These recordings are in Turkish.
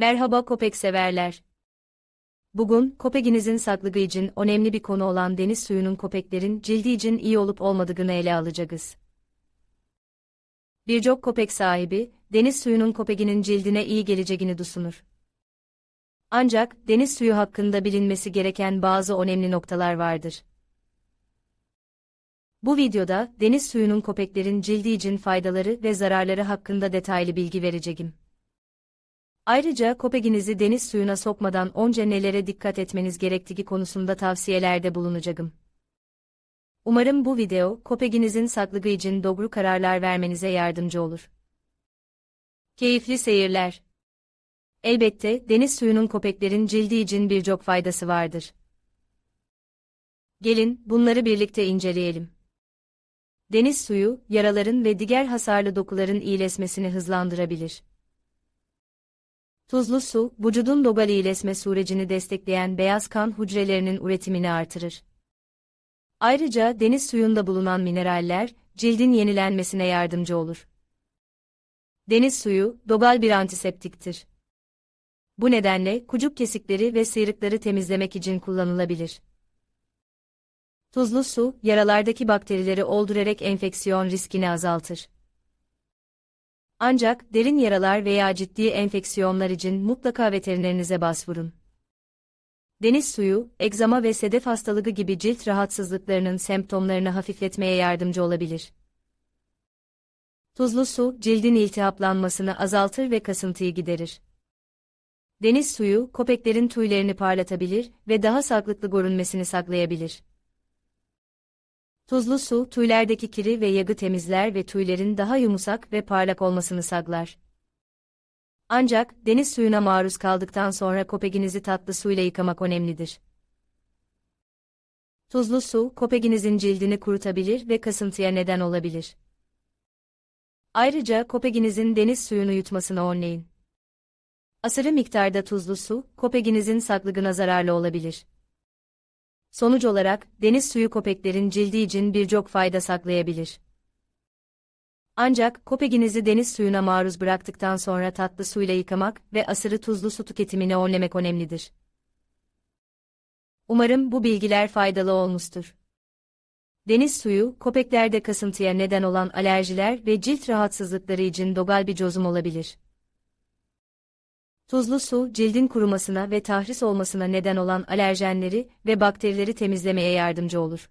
Merhaba köpek severler. Bugün köpeğinizin saklığı için önemli bir konu olan deniz suyunun köpeklerin cildi için iyi olup olmadığını ele alacağız. Birçok köpek sahibi, deniz suyunun köpeğinin cildine iyi geleceğini düşünür. Ancak deniz suyu hakkında bilinmesi gereken bazı önemli noktalar vardır. Bu videoda deniz suyunun köpeklerin cildi için faydaları ve zararları hakkında detaylı bilgi vereceğim. Ayrıca köpeğinizi deniz suyuna sokmadan önce nelere dikkat etmeniz gerektiği konusunda tavsiyelerde bulunacağım. Umarım bu video, köpeğinizin saklığı için doğru kararlar vermenize yardımcı olur. Keyifli seyirler. Elbette, deniz suyunun köpeklerin cildi için birçok faydası vardır. Gelin, bunları birlikte inceleyelim. Deniz suyu, yaraların ve diğer hasarlı dokuların iyileşmesini hızlandırabilir. Tuzlu su, vücudun dogal iyileşme sürecini destekleyen beyaz kan hücrelerinin üretimini artırır. Ayrıca deniz suyunda bulunan mineraller, cildin yenilenmesine yardımcı olur. Deniz suyu, dogal bir antiseptiktir. Bu nedenle kucuk kesikleri ve sıyrıkları temizlemek için kullanılabilir. Tuzlu su, yaralardaki bakterileri öldürerek enfeksiyon riskini azaltır. Ancak derin yaralar veya ciddi enfeksiyonlar için mutlaka veterinerinize başvurun. Deniz suyu, egzama ve sedef hastalığı gibi cilt rahatsızlıklarının semptomlarını hafifletmeye yardımcı olabilir. Tuzlu su, cildin iltihaplanmasını azaltır ve kasıntıyı giderir. Deniz suyu, köpeklerin tüylerini parlatabilir ve daha sağlıklı görünmesini sağlayabilir. Tuzlu su, tüylerdeki kiri ve yağı temizler ve tüylerin daha yumuşak ve parlak olmasını sağlar. Ancak, deniz suyuna maruz kaldıktan sonra köpeğinizi tatlı suyla yıkamak önemlidir. Tuzlu su, köpeğinizin cildini kurutabilir ve kasıntıya neden olabilir. Ayrıca köpeğinizin deniz suyunu yutmasını önleyin. Aşırı miktarda tuzlu su, köpeğinizin sağlığına zararlı olabilir. Sonuç olarak, deniz suyu köpeklerin cildi için birçok fayda saklayabilir. Ancak, köpeğinizi deniz suyuna maruz bıraktıktan sonra tatlı suyla yıkamak ve aşırı tuzlu su tüketimini önlemek önemlidir. Umarım bu bilgiler faydalı olmuştur. Deniz suyu, köpeklerde kasıntıya neden olan alerjiler ve cilt rahatsızlıkları için dogal bir çözüm olabilir. Tuzlu su, cildin kurumasına ve tahris olmasına neden olan alerjenleri ve bakterileri temizlemeye yardımcı olur.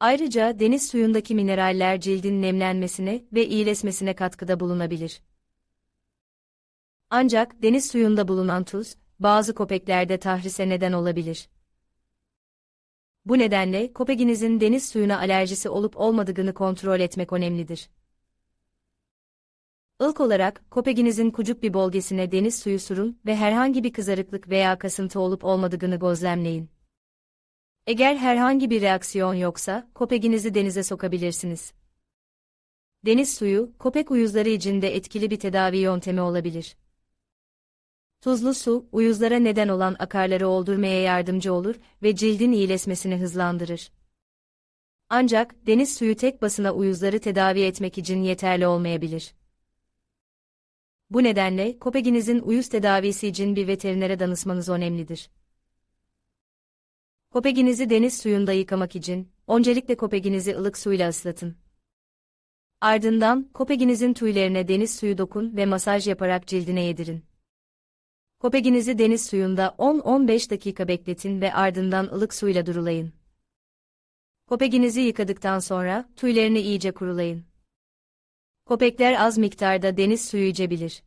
Ayrıca deniz suyundaki mineraller cildin nemlenmesine ve iyileşmesine katkıda bulunabilir. Ancak deniz suyunda bulunan tuz, bazı köpeklerde tahrise neden olabilir. Bu nedenle köpeğinizin deniz suyuna alerjisi olup olmadığını kontrol etmek önemlidir. İlk olarak, köpeğinizin kucuk bir bölgesine deniz suyu sürün ve herhangi bir kızarıklık veya kasıntı olup olmadığını gözlemleyin. Eğer herhangi bir reaksiyon yoksa, köpeğinizi denize sokabilirsiniz. Deniz suyu, köpek uyuzları için de etkili bir tedavi yöntemi olabilir. Tuzlu su, uyuzlara neden olan akarları öldürmeye yardımcı olur ve cildin iyileşmesini hızlandırır. Ancak, deniz suyu tek basına uyuzları tedavi etmek için yeterli olmayabilir. Bu nedenle, köpeğinizin uyuz tedavisi için bir veterinere danışmanız önemlidir. Köpeğinizi deniz suyunda yıkamak için, öncelikle köpeğinizi ılık suyla ıslatın. Ardından, köpeğinizin tüylerine deniz suyu dokun ve masaj yaparak cildine yedirin. Köpeğinizi deniz suyunda 10-15 dakika bekletin ve ardından ılık suyla durulayın. Köpeğinizi yıkadıktan sonra, tüylerini iyice kurulayın. Köpekler az miktarda deniz suyu içebilir.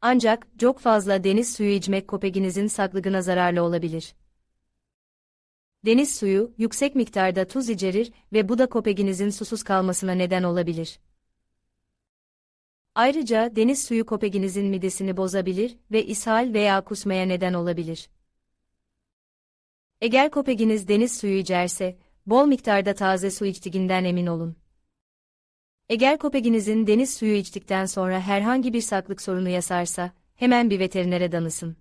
Ancak, çok fazla deniz suyu içmek köpeğinizin sağlığına zararlı olabilir. Deniz suyu, yüksek miktarda tuz içerir ve bu da köpeğinizin susuz kalmasına neden olabilir. Ayrıca deniz suyu köpeğinizin midesini bozabilir ve ishal veya kusmaya neden olabilir. Eğer köpeğiniz deniz suyu içerse, bol miktarda taze su içtiğinden emin olun. Eğer köpeğinizin deniz suyu içtikten sonra herhangi bir saklık sorunu yasarsa, hemen bir veterinere danışın.